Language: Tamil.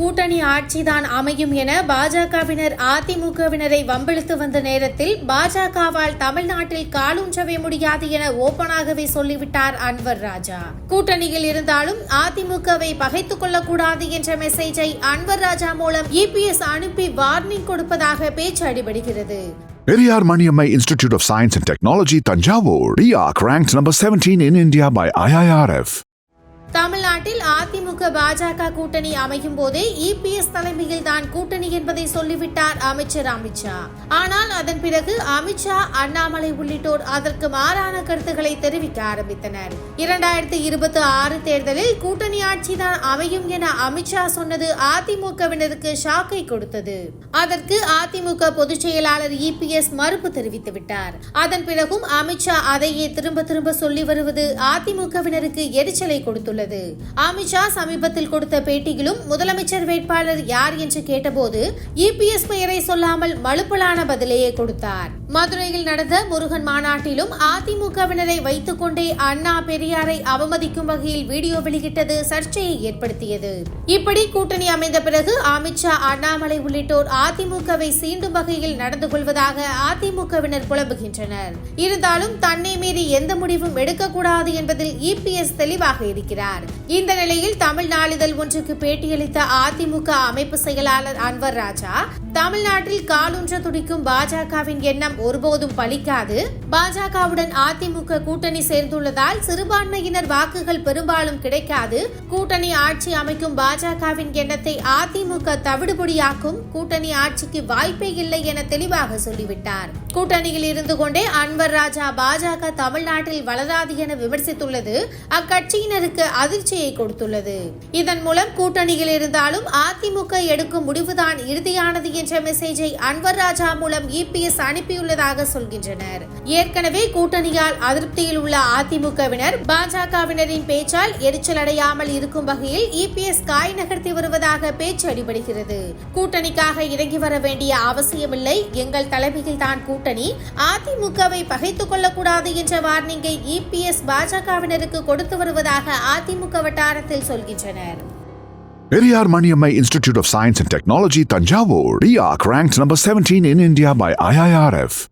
கூட்டணி ஆட்சிதான் அமையும் என பாஜகவினர் அதிமுகவினரை வம்பிழுத்து வந்த நேரத்தில் பாஜகவால் தமிழ்நாட்டில் காலூன்றவே முடியாது என ஓபனாகவே சொல்லிவிட்டார் அன்வர் ராஜா. கூட்டணியில் இருந்தாலும் அதிமுகவை பகைத்துக் கொள்ளக்கூடாது என்ற மெசேஜை அன்வர் ராஜா மூலம் இபிஎஸ் அனுப்பி வார்னிங் கொடுப்பதாக பேச்சு அடிபடுகிறது. Periyar Maniammai institute of science and technology Thanjavur. RIAC ranked number 17 in India by IIRF. தமிழ்நாட்டில் அதிமுக பாஜக கூட்டணி அமையும் போதே இபிஎஸ் தலைமையில் தான் கூட்டணி என்பதை சொல்லிவிட்டார் அமைச்சர் அமித்ஷா ஆனால் அதன் பிறகு அமித்ஷா அண்ணாமலை உள்ளிட்டோர் அதற்கு மாறான கருத்துக்களை தெரிவிக்க ஆரம்பித்தனர். இரண்டாயிரத்தி இருபத்தி ஆறு தேர்தலில் கூட்டணி ஆட்சி தான் அமையும் என அமித்ஷா சொன்னது அதிமுகவினருக்கு ஷாக்கை கொடுத்தது. அதற்கு அதிமுக பொதுச் செயலாளர் இபிஎஸ் மறுப்பு தெரிவித்து விட்டார். அதன் பிறகும் அமித்ஷா அதையே திரும்ப திரும்ப சொல்லி வருவது அதிமுகவினருக்கு எரிச்சலை கொடுத்துள்ளது. அமித்ஷா சமீபத்தில் கொடுத்த பேட்டியிலும் முதலமைச்சர் வேட்பாளர் யார் என்று கேட்டபோது இபிஎஸ் பெயரை சொல்லாமல் மழுப்பலான பதிலையே கொடுத்தார். மதுரையில் நடந்த முருகன் மாநாட்டிலும் அதிமுகவினரை வைத்துக்கொண்டே அண்ணா பெரியாரை அவமதிக்கும் வகையில் வீடியோ வெளியிட்டது சர்ச்சையை ஏற்படுத்தியது. இப்படி கூட்டணி அமைந்த பிறகு அமித்ஷா அண்ணாமலை உள்ளிட்டோர் அதிமுகவை சீண்டும் வகையில் நடந்து கொள்வதாக அதிமுகவினர் புலம்புகின்றனர். இருந்தாலும் தன்னை மீறி எந்த முடிவும் எடுக்கக்கூடாது என்பதில் இபிஎஸ் தெளிவாக இருக்கிறார். இந்த நிலையில் தமிழ் நாளிதழ் ஒன்றுக்கு பேட்டியளித்த அதிமுக அமைப்பு செயலாளர் அன்வர் ராஜா தமிழ்நாட்டில் காலூன்ற துடிக்கும் பாஜகவின் எண்ணம் ஒருபோதும் பலிக்காது. பாஜகவுடன் அதிமுக கூட்டணி சேர்ந்துள்ளதால் சிறுபான்மையினர் வாக்குகள் பெரும்பாலும் கிடைக்காது. கூட்டணி ஆட்சி அமைக்கும் பாஜகவின் எண்ணத்தை அதிமுக தவிடுபொடியாக்கும். கூட்டணி ஆட்சிக்கு வாய்ப்பே இல்லை என தெளிவாக சொல்லிவிட்டார். கூட்டணியில் இருந்து கொண்டே அன்வர் ராஜா பாஜக தமிழ்நாட்டில் வளராது என விமர்சித்துள்ளது. அக்கட்சியினருக்கு அதிர்ச்சியை கொடுத்துள்ளது. இதன் மூலம் கூட்டணியில் இருந்தாலும் அதிமுக எடுக்கும் முடிவுதான் இறுதியானது என்ற மெசேஜை அன்வர் ராஜா மூலம் இபிஎஸ் உள்ளதாக சொல்கின்றனர். ஏற்கனவே கூட்டணியால் அதிருப்தியில் உள்ள அதிமுகவினர் பாஜகவினரின் பேச்சால் எரிச்சல் அடையாமல் இருக்கும் வகையில் இபிஎஸ் காய் நகர்த்தி வருவதாக பேச்சு அடிபடுகிறது. கூட்டணிக்காக இறங்கி வர வேண்டிய அவசியமில்லை. எங்கள் தலைமையில் தான் கூட்டணி. அதிமுகவை பகைத்துக் கொள்ளக்கூடாது என்ற வார்னிங்கை இபிஎஸ் பாஜகவினருக்கு கொடுத்து வருவதாக அதிமுக வட்டாரத்தில் சொல்கின்றனர். Periyar Maniammai Institute of Science and Technology, Tanjavur, DIAC ranked number 17 in India by IIRF.